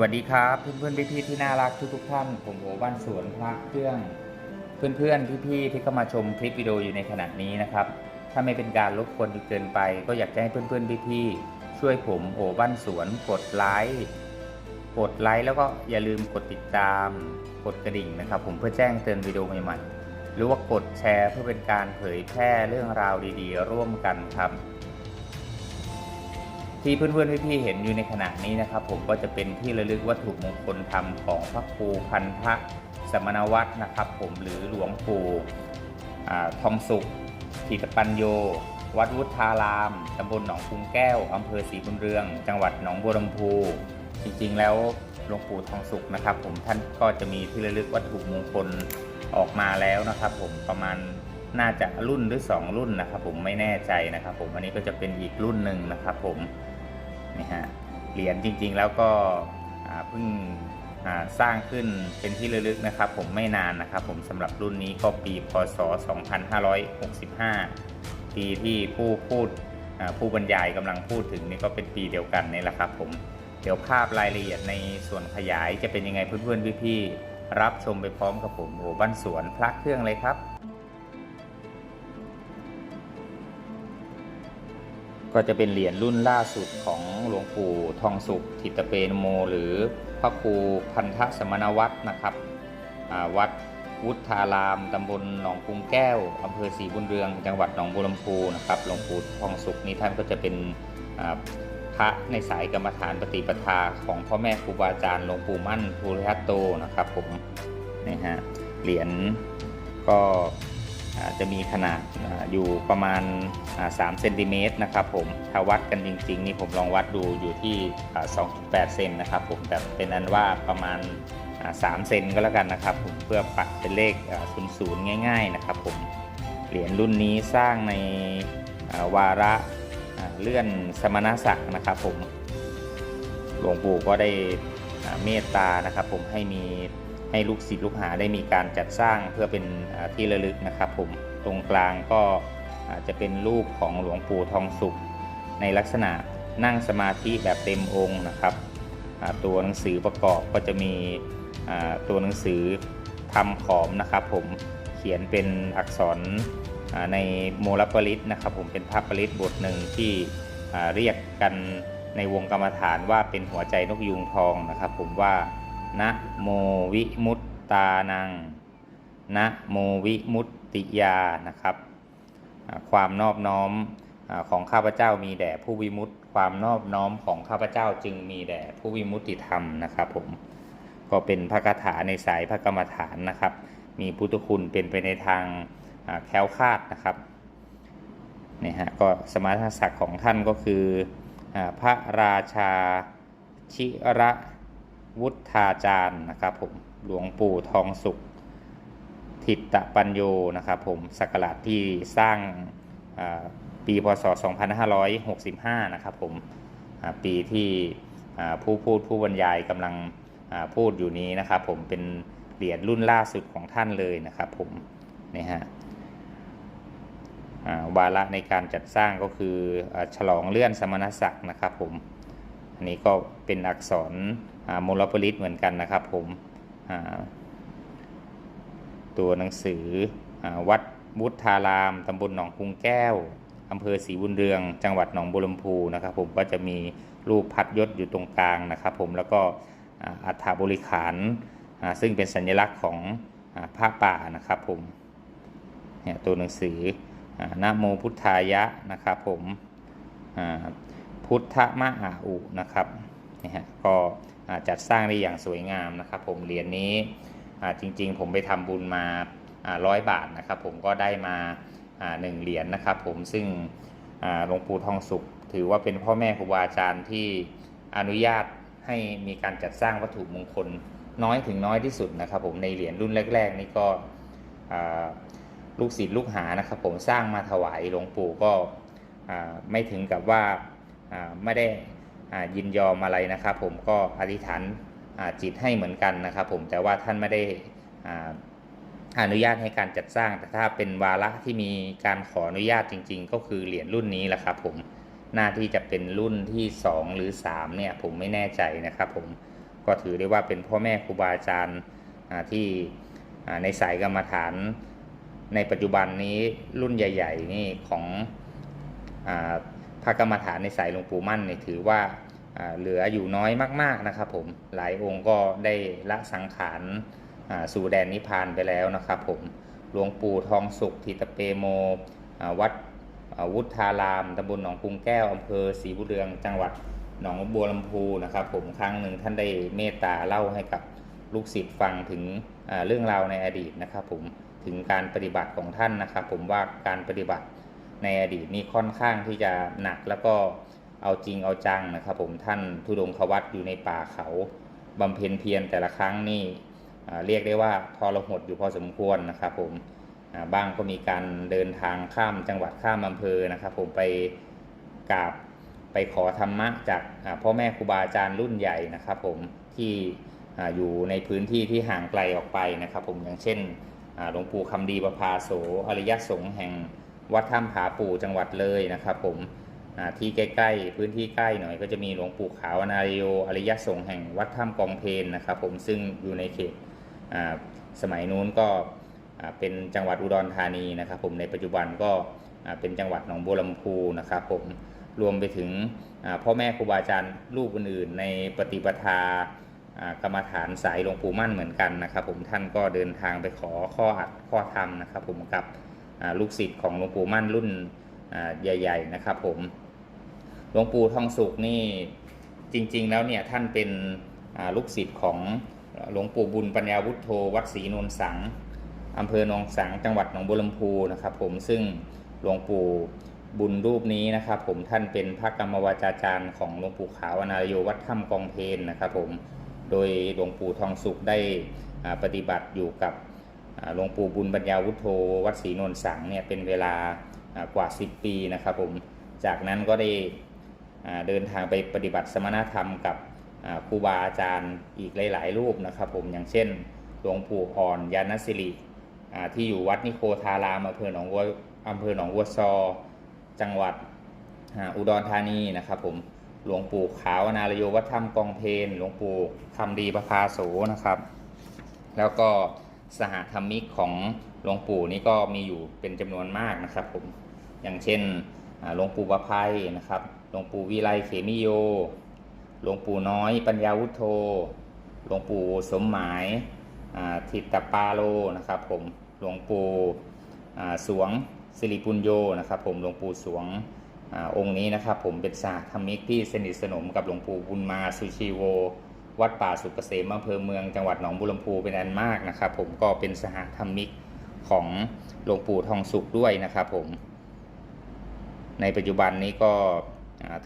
วัสดีครับ เพื่อนๆพี่ๆที่น่ารักทุกๆท่านผมโอบ้านสวนพระเครื่อง เพื่อนๆพี่ๆที่เข้ามาชมคลิปวิดีโออยู่ในขณะนี้นะครับ ถ้าไม่เป็นการรบกวนเกินไป ก็อยากจะให้เพื่อนๆพี่ๆช่วยผมโอบ้านสวนกดไลค์กดไลค์แล้วก็อย่าลืมกดติดตาม กดกระดิ่งนะครับ ผมเพื่อแจ้งเตือนวิดีโอใหม่ๆหรือว่ากดแชร์เพื่อเป็นการเผยแพร่เรื่องราวดีๆ ร่วมกันครับ ที่เพื่อนๆพี่ๆเห็นอยู่ในขณะนี้นะครับ ผมก็จะเป็นที่ระลึกวัตถุมงคลธรรมของพระครูพันธะสมณวัฒน์นะครับ ผมหรือหลวงปู่ทองสุขทิตปัญโย วัดวุฒาราม ตำบลหนองกรุงแก้ว อำเภอศรีบุญเรือง จังหวัดหนองบัวลำพู จริงๆ แล้วหลวงปู่ทองสุขนะครับ ผมท่านก็จะมีที่ระลึกวัตถุมงคลออกมาแล้วนะครับ ผมประมาณน่าจะรุ่นหรือ 2 รุ่นนะครับ ผมไม่แน่ใจนะครับ ผมอันนี้ก็จะเป็นอีกรุ่นหนึ่งนะครับ ผม นี่ฮะเหรียญจริงๆแล้วก็เพิ่งสร้างขึ้นเป็นที่ระลึกนะครับ ผมไม่นานนะครับ ผมสำหรับรุ่นนี้ก็ปีพศ 2565 ปีที่ผู้พูดผู้บรรยายกำลังพูดถึงนี่ก็เป็นปีเดียวกันนี่แหละครับ ผมเดี๋ยวภาพรายละเอียดในส่วนขยายจะเป็นยังไงเพื่อนๆพี่ๆรับชมไปพร้อมกับผมโอ้บ้านสวนพระเครื่องเลยครับ ก็จะเป็นเหรียญรุ่นล่าสุดของหลวงปู่ทองสุขทิตเปนโม หรือพระครูพันธสมณวัฒน์นะครับวัดวุฒาราม ตำบลหนองกรุงแก้วอำเภอศรีบุญเรือง จังหวัดหนองบัวลำพูนะครับหลวงปู่ทองสุขนี้ท่านก็จะเป็นพระในสายกรรมฐานปฏิปทาของพ่อแม่ครูบาอาจารย์หลวงปู่มั่นภูริทัตโตนะครับผมนี่ฮะเหรียญก็ จะมีขนาดอยู่ประมาณอ่า3เซนติเมตรนะครับผมถ้าวัดกันจริง ๆ นี่ผมลองวัดดูอยู่ที่อ่า2.8 เซนนะครับผมแต่เป็นอันว่าประมาณอ่า3เซนก็แล้วกันนะครับผมเพื่อปัดเป็นเลขศูนย์ง่าย ๆ นะครับผมเหรียญรุ่นนี้สร้างในวาระเลื่อนสมณศักดิ์นะครับผมหลวงปู่ก็ได้เมตตานะครับผมให้มี ให้ลูกศิษย์ลูกหาได้มีการจัดสร้างเพื่อเป็นที่ระลึกนะครับผมตรงกลางก็อาจจะเป็นรูปของหลวงปู่ทองสุข ในลักษณะนั่งสมาธิแบบเต็มองค์นะครับ ตัวหนังสือประกอบก็จะมีตัวหนังสือทำขอมนะครับ ผมเขียนเป็นอักษรในโมลปริตนะครับ ผมเป็นภาพปริตบทหนึ่งที่เรียกกันในวงกรรมฐานว่าเป็นหัวใจนกยูงทองนะครับ ผมว่า นะโมวิมุตตานังนะโมวิมุตติยานะครับ ความนอบน้อมของข้าพเจ้ามีแด่ผู้วิมุตติ ความนอบน้อมของข้าพเจ้าจึงมีแด่ผู้วิมุตติธรรมนะครับผมก็เป็นพระคาถาในสายพระกรรมฐานนะครับ มีพุทธคุณเป็นไปในทางแคล้วคลาดนะครับนี่ฮะก็สมณศักดิ์ของท่านก็คือพระราชาชิระ วุฒาจารย์นะครับผมหลวงปู่ทองสุข ทิตตปัญโยนะครับผมสักราชที่สร้างอ่าปีพศ 2565 นะครับผมปีที่ผู้พูดผู้บรรยายกำลังพูดอยู่นี้นะครับผมเป็นเหรียญรุ่นล่าสุดของท่านเลยนะครับผมนี่ฮะวาระในการจัดสร้างก็คืออฉลองเลื่อนสมณศักดิ์นะครับผมอันนี้ก็เป็นอักษร โมลปริตเหมือนกันนะครับผมตัวหนังสืออวัดบุทารามตำบลหนองกรุงแก้วอำเภอศรีบุญเรือง จังหวัดหนองบัวลำพูนะครับ ผมก็จะมีรูปพัดยศอยู่ตรงกลางนะครับ ผมแล้วก็อัฐบริขารซึ่งเป็นสัญลักษณ์ของอาพระป่านะครับ ผมเนี่ยตัวหนังสืออานะโมพุทธายะนะครับผมพุทธมหาอุนะครับนี่ฮะก็ จัดสร้างได้อย่างสวยงามนะครับ ผมเหรียญนี้จริงๆ ผมไปทำบุญมาร้อยบาทนะครับ ผมก็ได้มาหนึ่งเหรียญนะครับ ผมซึ่งหลวงปู่ทองสุข ถือว่าเป็นพ่อแม่ครูบาอาจารย์ที่อนุญาตให้มีการจัดสร้างวัตถุมงคลน้อยถึงน้อยที่สุดนะครับ ผมในเหรียญรุ่นแรก ๆ นี่ก็ลูกศิษย์ลูกหานะครับ ผมสร้างมาถวายหลวงปู่ก็ไม่ถึงกับว่าไม่ได้ ยินยอมอะไรนะครับ ผมก็อธิษฐานจิตให้เหมือนกันนะครับผมแต่ว่าท่านไม่ได้อนุญาตให้การจัดสร้าง แต่ถ้าเป็นวาระที่มีการขออนุญาตจริง ๆ ก็คือเหรียญรุ่นนี้แหละครับผมน่าที่จะเป็นรุ่นที่ 2 หรือ3เนี่ยผมไม่แน่ใจนะครับผมก็ถือได้ว่าเป็นพ่อแม่ครูบาอาจารย์ที่ในสายกรรมฐาน ในปัจจุบันนี้รุ่นใหญ่ ๆ นี่ของอ พระกรรมฐานในสายหลวงปู่มั่นเนี่ยถือว่าเหลืออยู่น้อยมาก ๆนะครับผมหลายองค์ก็ได้ละสังขารสู่แดนนิพพานไปแล้วนะครับผมหลวงปู่ทองสุขทิตเปโมวัดวุฒารามตำบลหนองกรุงแก้วอำเภอศรีบุเรืองจังหวัดหนองบัวลำพูนะครับผมครั้งหนึ่งท่านได้เมตตาเล่าให้กับลูกศิษย์ฟังถึงเรื่องราวในอดีตนะครับผมถึงการปฏิบัติของท่านนะครับผมว่าการปฏิบัติ ในอดีตนี่ค่อนข้างที่จะหนักแล้วก็เอาจริงเอาจังนะครับผมท่านทุดงควัตอยู่ในป่าเขาบำเพ็ญเพียรแต่ละครั้งนี่เรียกได้ว่าทรหดอยู่พอสมควรนะครับผมบ้างก็มีการเดินทางข้ามจังหวัดข้ามอำเภอนะครับผมไปกราบไปขอธรรมะจากพ่อแม่ครูบาอาจารย์รุ่นใหญ่นะครับผมที่อยู่ในพื้นที่ที่ห่างไกลออกไปนะครับผมอย่างเช่นหลวงปู่คำดีประภาโสอริยสงฆ์แห่ง วัดถ้ำผาปู่จังหวัดเลยนะครับผมที่ใกล้ๆ พื้นที่ใกล้หน่อยก็จะมีหลวงปู่ขาวนาริโยอริยสงฆ์แห่งวัดถ้ำกองเพนนะครับผมซึ่งอยู่ในเขตสมัยนู้นก็เป็นจังหวัดอุดรธานีนะครับผมในปัจจุบันก็เป็นจังหวัดหนองบัวลำพูนะครับผมรวมไปถึงพ่อแม่ครูบาอาจารย์รูปอื่นๆ ในปฏิปทากรรมฐานสายหลวงปู่มั่นเหมือนกันนะครับผมท่านก็เดินทางไปขอข้ออัดข้อธรรมนะครับผมกับ ลูกศิษย์ของหลวงปู่มั่นรุ่นใหญ่ ๆ นะครับผมหลวงปู่ทองสุขนี่จริง ๆ แล้วเนี่ยท่านเป็นลูกศิษย์ของหลวงปู่บุญปัญญาวุฒโธวัดศรีนนสังอำเภอหนองสังจังหวัดหนองบัวลำพูนะครับ ผมซึ่งหลวงปู่บุญรูปนี้นะครับผมท่านเป็นพระกรรมวาจาจารย์ของหลวงปู่ขาวอนาลโยวัดถ้ำกองเพนนะครับผมโดยหลวงปู่ทองสุขได้ปฏิบัติอยู่กับ หลวงปู่บุญปัญญาวุฒโธวัดศรีนนสังเนี่ยเป็นเวลากว่า 10 ปีนะครับผมจากนั้นก็ได้เดินทางไปปฏิบัติสมณธรรมกับครูบาอาจารย์อีกหลาย ๆ รูปนะครับผมอย่างเช่น หลวงปู่อ่อนยานสิริที่อยู่วัดนิโคทารามอำเภอหนองวัวอำเภอหนองวัวซอ จังหวัดอุดรธานีนะครับผมหลวงปู่ขาวนาลโยวัดถ้ำกองเพนหลวงปู่คำดีประภาโสนะครับ แล้วก็ สหธรรมิกของหลวงปู่นี่ก็มีอยู่เป็นจำนวนมากนะครับผมอย่างเช่นหลวงปู่ประภัยนะครับหลวงปู่วิไลเขมิโยหลวงปู่น้อยปัญญาวุฒโธหลวงปู่สมหมายทิตตปาโลนะครับผมหลวงปู่สวงสิริปุญโยนะครับผมหลวงปู่สวงอองค์นี้นะครับผมเป็นสหธรรมิกที่สนิทสนมกับหลวงปู่บุญมาสุชีโว วัดป่าสุกเกษมอำเภอเมืองจังหวัดหนองบุรมพูเป็นอันมากนะครับ ผมก็เป็นสหธรรมิกของหลวงปู่ทองสุขด้วยนะครับผม ในปัจจุบันนี้ก็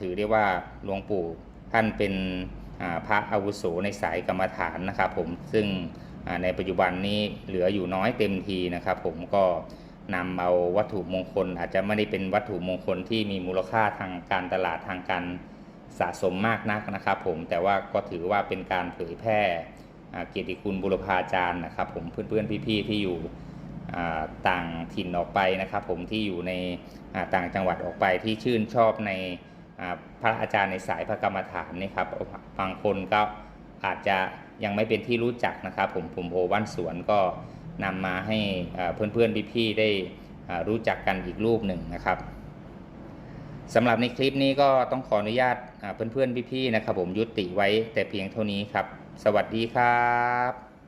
ถือได้ว่าหลวงปู่ท่านเป็นพระอาวุโสในสายกรรมฐานนะครับผมซึ่งในปัจจุบันนี้เหลืออยู่น้อยเต็มทีนะครับ ผมก็นำเอาวัตถุมงคล อาจจะไม่ได้เป็นวัตถุมงคลที่มีมูลค่าทางการตลาดทางการ สะสมมากนักนะครับผมแต่ว่าก็ถือว่าเป็นการเผยแพร่เกียรติคุณบุรพาจารย์นะครับผมเพื่อนๆพี่ๆที่อยู่ต่างถิ่นออกไปนะครับผมที่อยู่ในต่างจังหวัดออกไปที่ชื่นชอบในพระอาจารย์ในสายพระกรรมฐานนี่ครับบางคนก็อาจจะยังไม่เป็นที่รู้จักนะครับ ผมผมโอวันสวนก็นำมาให้อ่าเพื่อนๆพี่ๆได้รู้จักกันอีกรูปหนึ่งนะครับ สำหรับในคลิปนี้ก็ต้องขออนุญาตเพื่อนๆพี่ๆนะครับผมยุติไว้แต่เพียงเท่านี้ครับ สวัสดีครับ